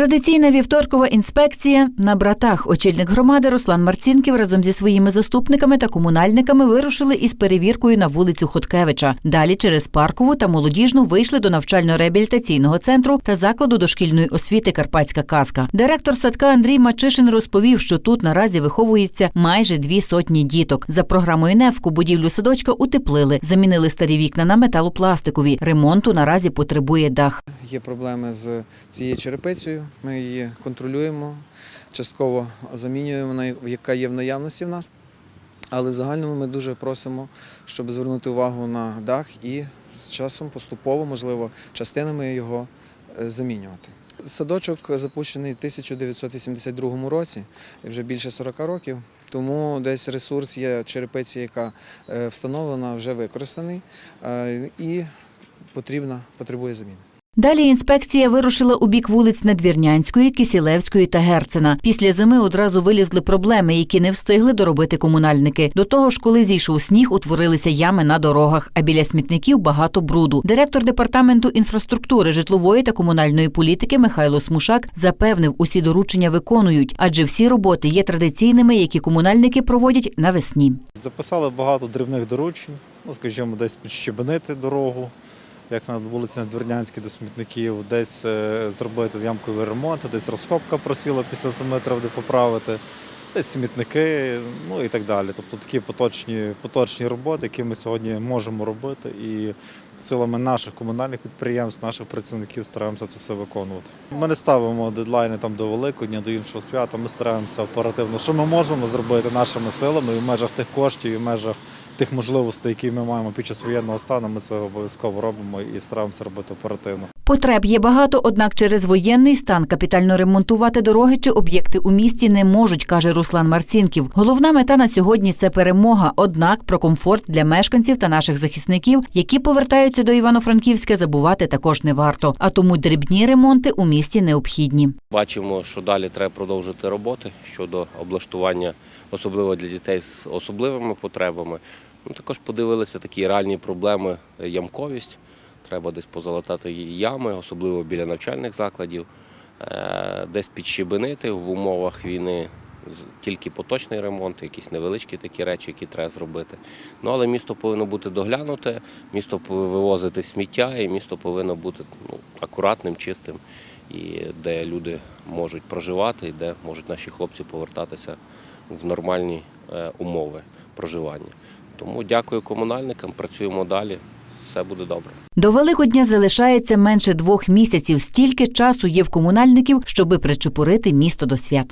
Традиційна вівторкова інспекція на братах. Очільник громади Руслан Марцінків разом зі своїми заступниками та комунальниками вирушили із перевіркою на вулицю Хоткевича. Далі через паркову та молодіжну вийшли до навчально-реабілітаційного центру та закладу дошкільної освіти Карпатська казка. Директор садка Андрій Мачишин розповів, що тут наразі виховуються майже дві сотні діток. За програмою НЕФКу будівлю садочка утеплили, замінили старі вікна на металопластикові. Ремонту наразі потребує дах. Є проблеми з цією черепицею. Ми її контролюємо, частково замінюємо, яка є в наявності в нас. Але в загальному ми дуже просимо, щоб звернути увагу на дах і з часом поступово, можливо, частинами його е, замінювати. Садочок запущений в 1982 році, вже більше 40 років, тому десь ресурс є черепиці, яка е, встановлена, вже використаний е, і потрібна, потребує заміни. Далі інспекція вирушила у бік вулиць Надвірнянської, Кисілевської та Герцена. Після зими одразу вилізли проблеми, які не встигли доробити комунальники. До того ж, коли зійшов сніг, утворилися ями на дорогах, а біля смітників багато бруду. Директор департаменту інфраструктури, житлової та комунальної політики Михайло Смушак запевнив, усі доручення виконують, адже всі роботи є традиційними, які комунальники проводять навесні. Записали багато дрібних доручень, ну, скажімо, десь підщебенити дорогу, як на вулиці Надвірнянській до смітників, десь е, зробити ямковий ремонт, десь розкопка просіла після зими, метрів, де поправити, смітники, ну і так далі. Тобто такі поточні, поточні роботи, які ми сьогодні можемо робити, і силами наших комунальних підприємств, наших працівників стараємося це все виконувати. Ми не ставимо дедлайни там до Великодня, до іншого свята. Ми стараємося оперативно, що ми можемо зробити нашими силами в межах тих коштів, і в межах тих можливостей, які ми маємо під час воєнного стану. Ми це обов'язково робимо і стараємося робити оперативно. Потреб є багато, однак через воєнний стан капітально ремонтувати дороги чи об'єкти у місті не можуть, каже Руслан Марцінків. Головна мета на сьогодні це перемога. Однак про комфорт для мешканців та наших захисників, які повертаються до Івано-Франківська, забувати також не варто. А тому дрібні ремонти у місті необхідні. Бачимо, що далі треба продовжити роботи щодо облаштування, особливо для дітей з особливими потребами. Ну, також подивилися такі реальні проблеми е, ямковість. Треба десь позалатати ями, особливо біля навчальних закладів, Е, десь підщебенити в умовах війни. Тільки поточний ремонт, якісь невеличкі такі речі, які треба зробити. Ну але місто повинно бути доглянуте, місто повинно вивозити сміття, і місто повинно бути ну, акуратним, чистим, і де люди можуть проживати, і де можуть наші хлопці повертатися в нормальні е, умови проживання. Тому дякую комунальникам, працюємо далі, все буде добре. До Великодня залишається менше двох місяців. Стільки часу є в комунальників, щоби причепурити місто до свят.